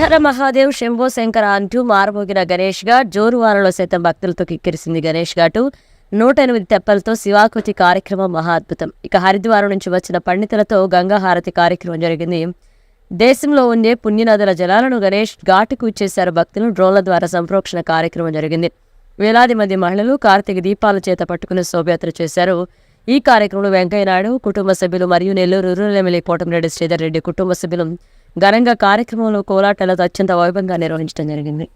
హర మహాదేవ్ శంభో శంకర అంటూ మారుమోగిన గణేష్ ఘాట్ జోరువారలో సైతం భక్తులతో కిక్కిరిసింది గణేష్ ఘాటు. నూట ఎనిమిది తెప్పలతో శివాకృతి కార్యక్రమం మహా అద్భుతం. ఇక హరిద్వారం నుంచి వచ్చిన పండితులతో గంగాహారతి కార్యక్రమం జరిగింది. దేశంలో ఉండే పుణ్యనదుల జలాలను గణేష్ ఘాటుకు ఇచ్చేశారు భక్తులు. డ్రోన్ల ద్వారా సంప్రోక్షణ కార్యక్రమం జరిగింది. వేలాది మంది మహిళలు కార్తీక దీపాల చేత పట్టుకుని శోభయాత్ర చేశారు. ఈ కార్యక్రమంలో వెంకయ్యనాయుడు కుటుంబ సభ్యులు మరియు నెల్లూరు రూరల్ ఎమ్మెల్యే కోటమిరెడ్డి శ్రీధర్ రెడ్డి కుటుంబ సభ్యులు ఘనంగా కార్యక్రమంలో కోలాటాలతో అత్యంత వైభవంగా నిర్వహించడం జరిగింది.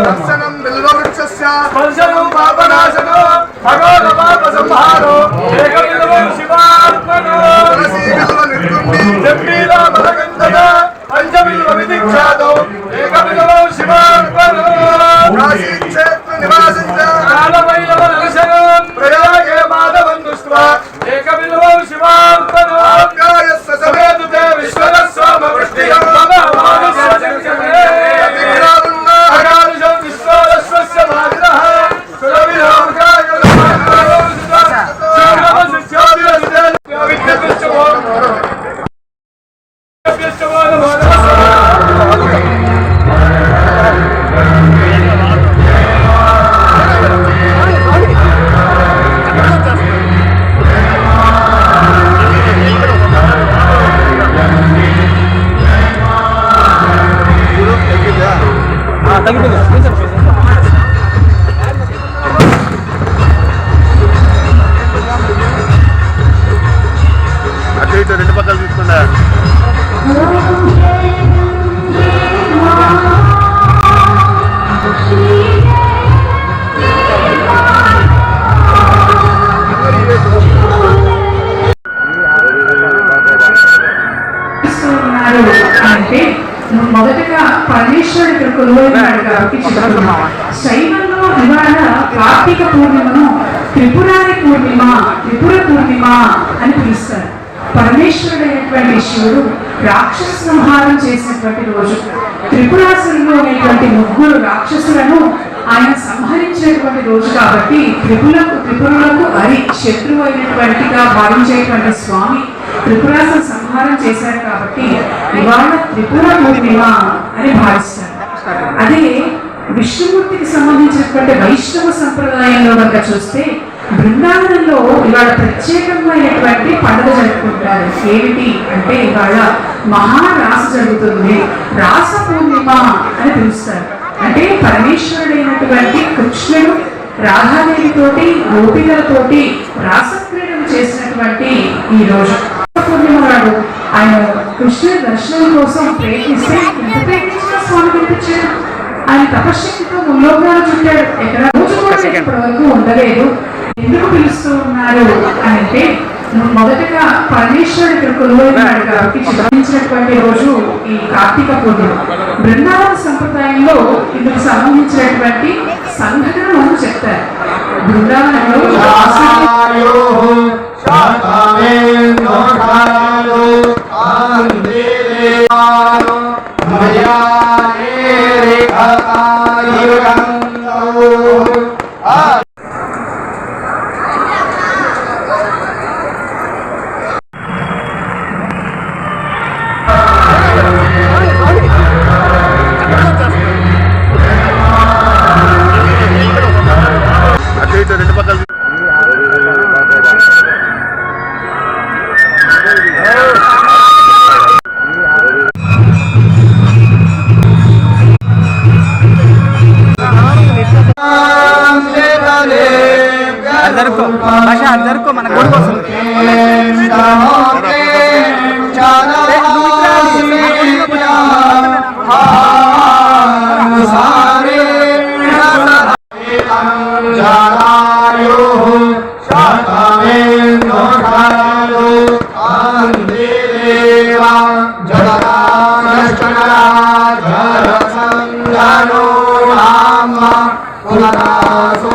దర్శనం బిల్వవృక్షస్య స్పర్శనం పాపనాశనో భగవత Roger. 아, 근데 괜찮아. కాబట్టి శైవంలో ఇవాళ కార్తీక పూర్ణిమను త్రిపురాని పూర్ణిమ త్రిపుర పూర్ణిమ అని పిలుస్తారు. పరమేశ్వరుడైనటువంటి శివుడు రాక్షస సంహారం చేసినటువంటి రోజు. త్రిపురాసురులు అనేటువంటి ముగ్గురు రాక్షసులను ఆయన సంహరించినటువంటి రోజు కాబట్టి త్రిపులకు త్రిపురులకు అరి శత్రువు అయినటువంటిగా భావించేటువంటి స్వామి త్రిపురాసురు సంహారం చేశారు కాబట్టి ఇవాళ త్రిపుర పూర్ణిమ అని భావిస్తారు. అదే విష్ణుమూర్తికి సంబంధించినటువంటి వైష్ణవ సంప్రదాయంలో కనుక చూస్తే బృందావనంలో ఇవాళ ప్రత్యేకమైనటువంటి పండుగ జరుపుకుంటారు. ఏమిటి అంటే ఇవాళ మహారాస జరుగుతుంది. రాస పూర్ణిమ అని పిలుస్తారు. అంటే పరమేశ్వరుడైనటువంటి కృష్ణుడు రాధాదేవితోటి గోపికలతోటి రాసక్రీడలు చేసినటువంటి ఈ రోజు. పూర్ణిమ నాడు ఆయన కృష్ణుడి దర్శనం కోసం ప్రయత్నిస్తే ఎంత స్వామి కనిపించాడు ఆయన తపశక్తితో ముల్లోకాలు చుట్టాడు. ఎక్కడ రోజు కూడా ఇప్పటి వరకు ఉండలేదు. ఎందుకు పిలుస్తూ ఉన్నారు అని అంటే మొదటగా పరమేశ్వరుడు ఇక్కడ కొలువైనాడు కాబట్టి చిత్రించినటువంటి రోజు ఈ కార్తీక పూర్ణిమ బృందావన సంప్రదాయంలో ఇందుకు సంబంధించినటువంటి సంఘటనలను చెప్తారు. బృందావనంలో 啊 జరుకో. భాష అటు జరుకో మన గొడుగు వస్తుంది. జగదానష్టనరా జరసంగనో నామ కులరాసో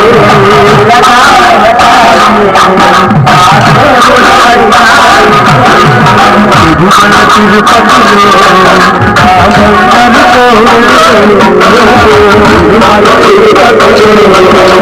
తిరుమల తిరుపతిలో తిరుపతిలో